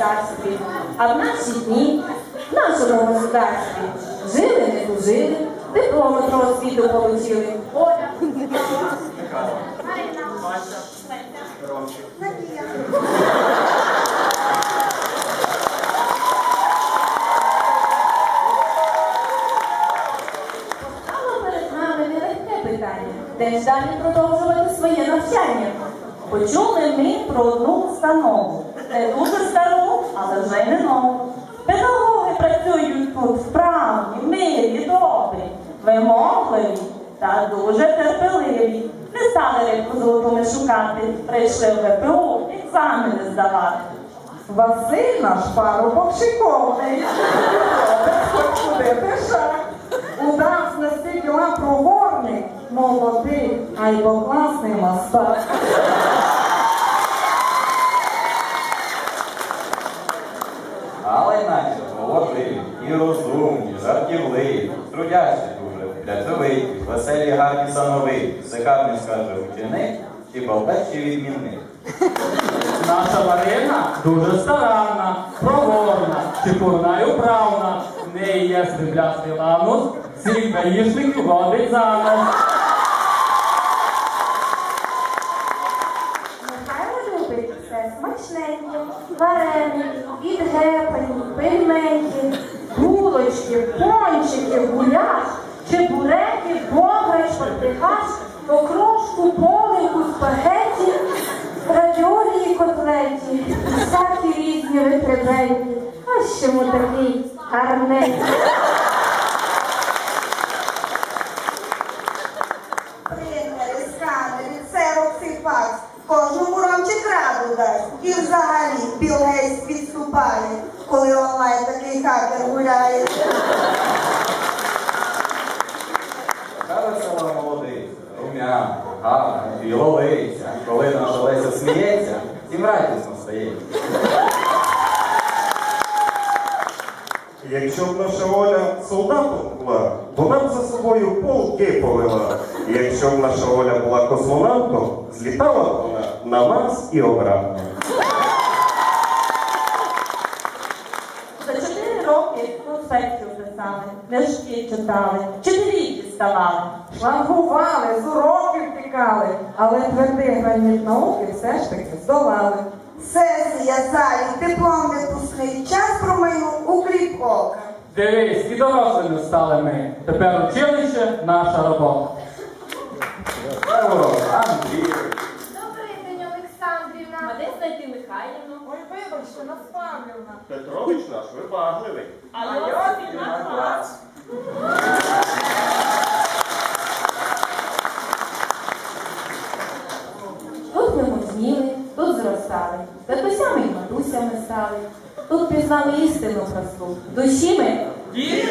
царстві, а в наші дні, в нашому государстві, жили, не тужили, диплом одного світу получили. Оля. Перед нами нелегке питання, де ж далі продовжувати своє навчання. Почули ми про одну установу, не дуже стару, але вже й не нову. Педагоги працюють тут вправні, милі, добрі, вимогливі та дуже терпеливі. Не стали рибку золотими шукати, прийшли в ВПУ екзамени здавати. Василь наш парубок шиковний. Хоч куди пиша. Удав молодий, а й класний мастак. Але наче молодий, і розумні, жартівливі, трудящі дуже, працьовиті, веселі, гарні сановиті, сикарний скаже ученик, чи балбець, чи відмінник. Наша Марина дуже старанна, проворна, чепурна і управна. В неї є сріблястий ланус, всіх даїшників водить за нос. Михайло любить все смачненьке, вареники, відгепані, пельменьки, булочки, пончики, гуляш, чебуреки, бограч, портихаш, окрошку, полику, спагеті, равіолі і котлеті, всякі різні витребенькі. Ось чому такий гарненький. Кожному ромчик раду дасть. І взагалі Білл відступає, коли онлайн такий хакер гуляє. Така весела молодиця, рум'яна, гарна, білолиця. Коли наша Леся сміється, всім радісно стає. Якщо б наша Оля солдатом була, вона б за собою полки повела. Якщо б наша Оля була космонавтом, злітала б вона на Марс і обратно. Книжки читали, вчителі діставали. Шлангували, з уроків тікали, але твердий граніт науки все ж таки здолали. Сесія, залі, диплом випускний, час промайнув у кріп ока. Дивись, і дорослими стали ми. Тепер училище наша робота. Андрій. Добрий день, Олександрівна. А де знайти Михайлівну? Ой, вибачте, нас Павлівна. Петрович наш вибагливий. А Йосип на клас. Тут ми мужніли, зростали, татусями й матусями стали. Тут пізнали істину просту. Душі ми Діти!